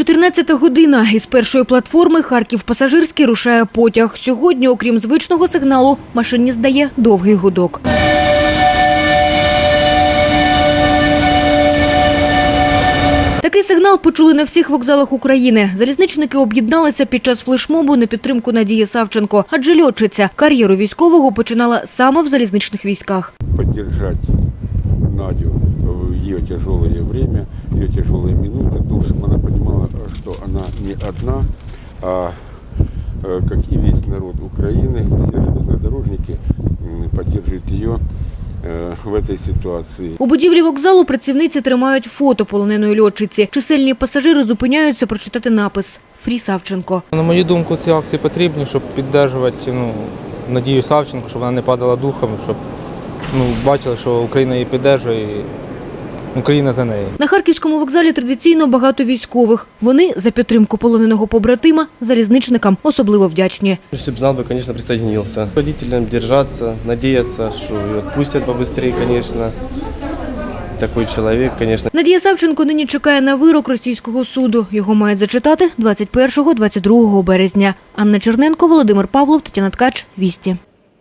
14 година. Із першої платформи Харків пасажирський рушає потяг. Сьогодні, окрім звичного сигналу, машиніст дає довгий гудок. Такий сигнал почули на всіх вокзалах України. Залізничники об'єдналися під час флешмобу на підтримку Надії Савченко. Адже льотчиця кар'єру військового починала саме в залізничних військах. поддержать Надю ее тяжелое время, ее тяжелые минуты, то, чтобы она понимала, что она не одна, а э, как и весь народ Украины, все железнодорожники м, поддерживают ее э, в этой ситуации. У будівлі вокзалу працівниці тримають фото полоненої льотчиці. Чисельні пасажири зупиняються прочитати напис «Фрі Савченко». На мою думку, ці акції потрібні, щоб підтримувати ну, Надію Савченко, щоб вона не падала духом, щоб ну, бачили, що Україна її підтримує і Україна за неї. На Харківському вокзалі традиційно багато військових. Вони за підтримку полоненого побратима залізничникам особливо вдячні. Если бы знал бы, конечно, присоединился. Родителям держаться, надеяться, что и отпустят побыстрее, конечно. Такой человек, конечно. Надія Савченко нині чекає на вирок російського суду. Його мають зачитати 21-22 березня. Анна Черненко, Володимир Павлов, Тетяна Ткач, Вісті.